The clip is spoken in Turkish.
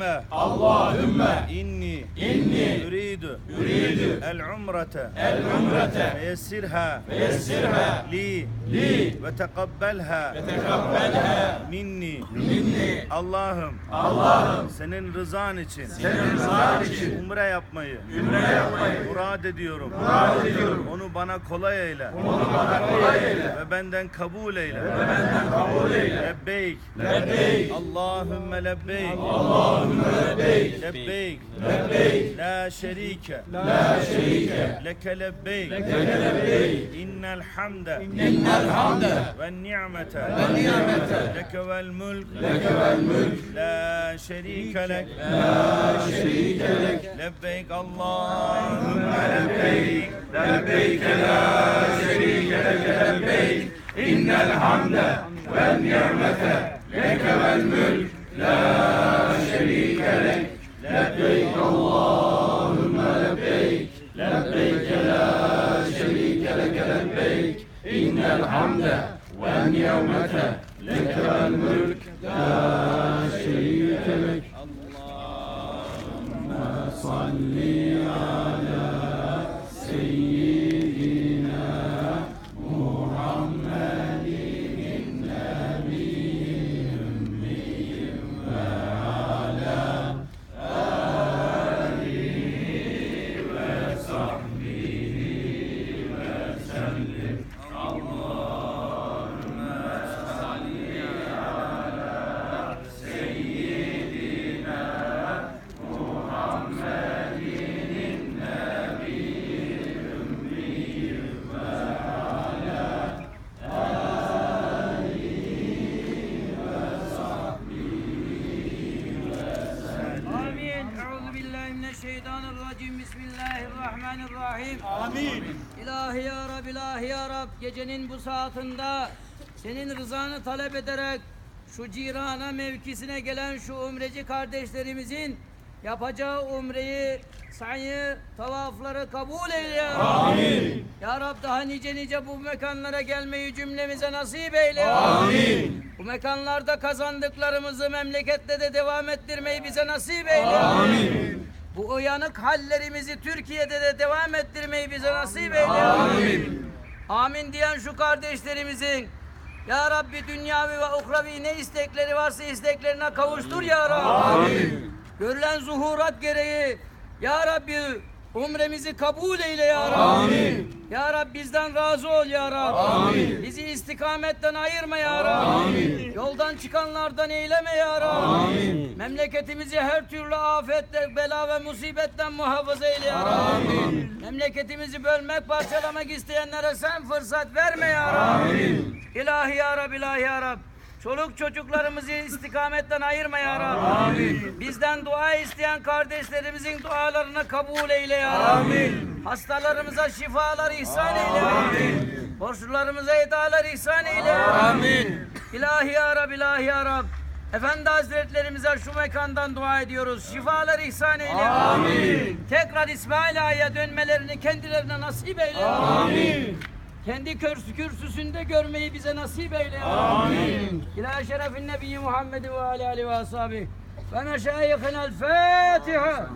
Allahümme. Allahümme. İnni. İnni. Üridu. Üridu. El umrete. El umrete. Feyessirha. Feyessirha. Li. Li. Ve tekabbelha ve tekabbelha minni. Minni. Allah'ım. Allah'ım. Senin rızan için. Senin rızan için. Umre yapmayı. Umre yapmayı. Murad ediyorum. Murad ediyorum. Onu bana kolay eyle. Onu bana kolay eyle. Ve benden kabul eyle. Ve benden kabul eyle. Lebbeyk. Lebbeyk. Allahümme lebbeyk. Allahümme lebbeyk. Lebbeyk. Lebbeyk. La şerike. La şerike. Leke lebbeyk. Leke lebbeyk. İnnel hamde. İnnel hamde. Ve ni'mete. Ve nimete. Leke vel mulk. Leke vel mülk. La şerike lek. La şerike lek. Lebbeyk Allahümme lebbeyk. لبيك لا شريك لك لبيك إن الحمد والنعمة لك والملك لا لك والملك لا billahi mineşşeytanirracim. Bismillahirrahmanirrahim. Amin. İlahi ya Rab, ilahi ya Rab. Gecenin bu saatinde senin rızanı talep ederek şu cirana mevkisine gelen şu umreci kardeşlerimizin yapacağı umreyi, sayı, tavafları kabul eyle ya Rab. Amin. Ya Rab daha nice nice bu mekanlara gelmeyi cümlemize nasip eyle. ya Rab. Amin. Bu mekanlarda kazandıklarımızı memlekette de devam ettirmeyi bize nasip eyle. Amin. Bu uyanık hallerimizi Türkiye'de de devam ettirmeyi bize nasip eyle. Amin. Amin diyen şu kardeşlerimizin Ya Rabbi dünyavi ve uhravi ne istekleri varsa isteklerine kavuştur ya Rabbi. Amin. Görülen zuhurat gereği Ya Rabbi umremizi kabul eyle ya Rabbi. Amin. Ya Rabbi bizden razı ol ya Rabbi. Amin. Bizi istikametten ayırma ya Rabbi. Amin. Yoldan çıkanlardan eyleme ya Rabbi. Amin. Memleketimizi her türlü afetle, bela ve musibetten muhafaza eyle ya Rabbi. Amin. Memleketimizi bölmek, parçalamak isteyenlere sen fırsat verme ya Rabbi. Amin. İlahi ya Rabbi, ilahi ya Rabbi. Çoluk çocuklarımızı istikametten ayırma ya Rabbi. Amin. Bizden dua isteyen kardeşlerimizin dualarını kabul eyle ya Rabbi. Amin. Hastalarımıza şifalar ihsan eyle ya Rabbi. Amin. Borçlularımıza edalar ihsan eyle Rabbi. Amin. İlahi ya Rab, ilahi ya Rab. Efendi Hazretlerimize şu mekandan dua ediyoruz. Şifalar ihsan eyle. Amin. Tekrar İsmail Ağa'ya dönmelerini kendilerine nasip eyle. Amin. Kendi kürsü kürsüsünde görmeyi bize nasip eyle. Amin. İlâ şerefin nebiyyi Muhammed ve alâ alihi ve ashabi. Ve meşâyihinel Fâtiha.